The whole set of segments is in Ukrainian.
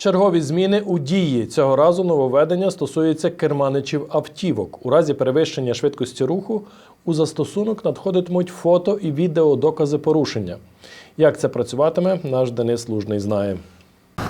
Чергові зміни у дії цього разу нововведення стосується керманичів автівок. У разі перевищення швидкості руху у застосунок надходитимуть фото і відеодокази порушення. Як це працюватиме, наш Денис Лужний знає.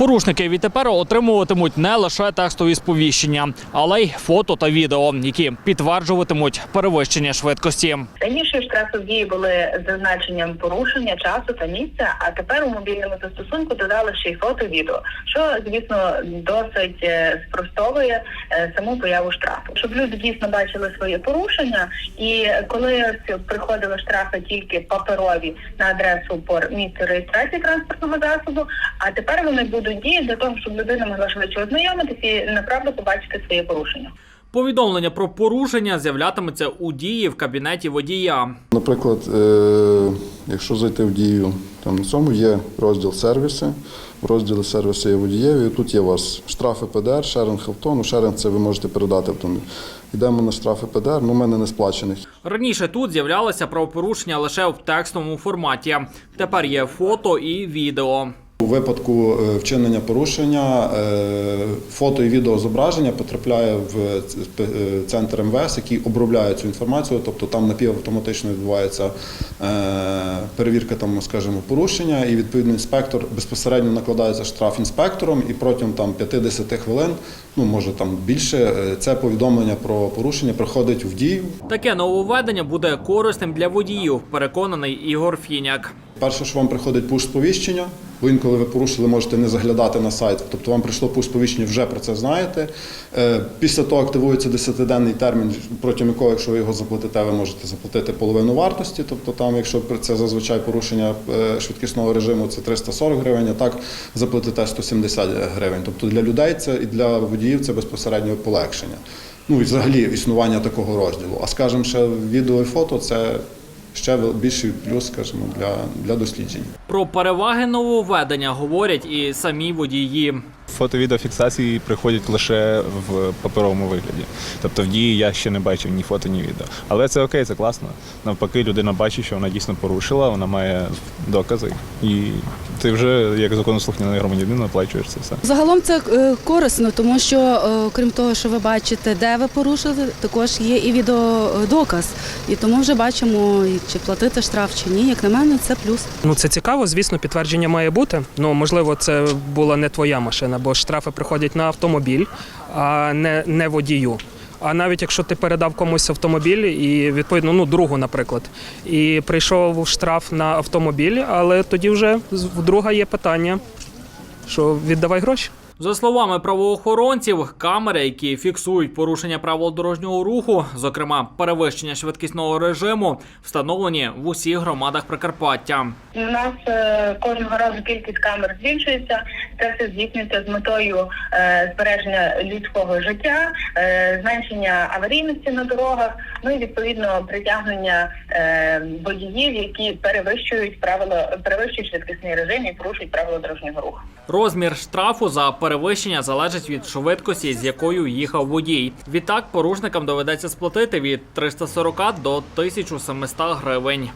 Порушники відтепер отримуватимуть не лише текстові сповіщення, але й фото та відео, які підтверджуватимуть перевищення швидкості. Раніше штрафи дії були зазначенням порушення часу та місця, а тепер у мобільному застосунку додали ще й фото відео, що звісно досить е, спростовує е, саму появу штрафу. Щоб люди дійсно бачили своє порушення, і коли приходили штрафи тільки паперові на адресу по місцю реєстрації транспортного засобу, а тепер вони будуть діяти для того, щоб людина могла швидше ознайомитися і направду побачити своє порушення. Повідомлення про порушення з'являтиметься у дії в кабінеті водія. Наприклад, е, якщо зайти в дію, там на цьому є розділ сервіси. В розділі сервіси є водієві. і Тут є у вас штрафи ПДР, шеринг авто. Ну, шеринг це ви можете передати автомобіль. Йдемо на штрафи ПДР, ну, у мене не сплачених. Раніше тут з'являлися правопорушення лише в текстовому форматі. Тепер є фото і відео. У випадку е, вчинення порушення е, фото і відеозображення потрапляє в е, центр МВС, який обробляє цю інформацію. Тобто там напівавтоматично відбувається перевірка там, скажімо, порушення, і відповідно інспектор безпосередньо накладається штраф інспектором, і протягом там 50 хвилин, ну може там більше, це повідомлення про порушення приходить в дію. Таке нововведення буде корисним для водіїв, переконаний Ігор Фіняк. Перше, що вам приходить пуш-сповіщення, бо інколи ви порушили, можете не заглядати на сайт. Тобто вам прийшло пуш-сповіщення, вже про це знаєте. Е, Після того активується 10-денний термін, протягом якого, якщо ви його заплатите, ви можете заплатити половину вартості. Тобто, там, якщо це зазвичай порушення е, швидкісного режиму, це 340 гривень, а так заплатите 170 гривень. Тобто для людей це і для водіїв це безпосередньо полегшення. Ну і взагалі існування такого розділу. А скажімо, ще відео і фото це ще більший плюс, скажімо, для, для досліджень. Про переваги нововведення говорять і самі водії. Фото-відеофіксації приходять лише в паперовому вигляді. Тобто в дії я ще не бачив ні фото, ні відео. Але це окей, це класно. Навпаки, людина бачить, що вона дійсно порушила, вона має докази. І ти вже як законослухняний громадянин оплачуєш це все. Загалом це е, корисно, тому що е, крім того, що ви бачите, де ви порушили, також є і відеодоказ. І тому вже бачимо, чи платити штраф чи ні. Як на мене, це плюс. Ну це цікаво, звісно, підтвердження має бути. Ну можливо, це була не твоя машина, бо штрафи приходять на автомобіль, а не, не водію. А навіть якщо ти передав комусь автомобіль і відповідно ну другу, наприклад, і прийшов штраф на автомобіль, але тоді вже в друга є питання, що віддавай гроші. За словами правоохоронців, камери, які фіксують порушення правил дорожнього руху, зокрема перевищення швидкісного режиму, встановлені в усіх громадах Прикарпаття. У нас е, кожного разу кількість камер збільшується. Це все здійснюється з метою е, збереження людського життя, е, зменшення аварійності на дорогах, ну і відповідно притягнення водіїв, які перевищують правила перевищують швидкісний режим і порушують правила дорожнього руху. Розмір штрафу за перевищення залежить від швидкості, з якою їхав водій. Відтак порушникам доведеться сплатити від 340 до 1700 гривень.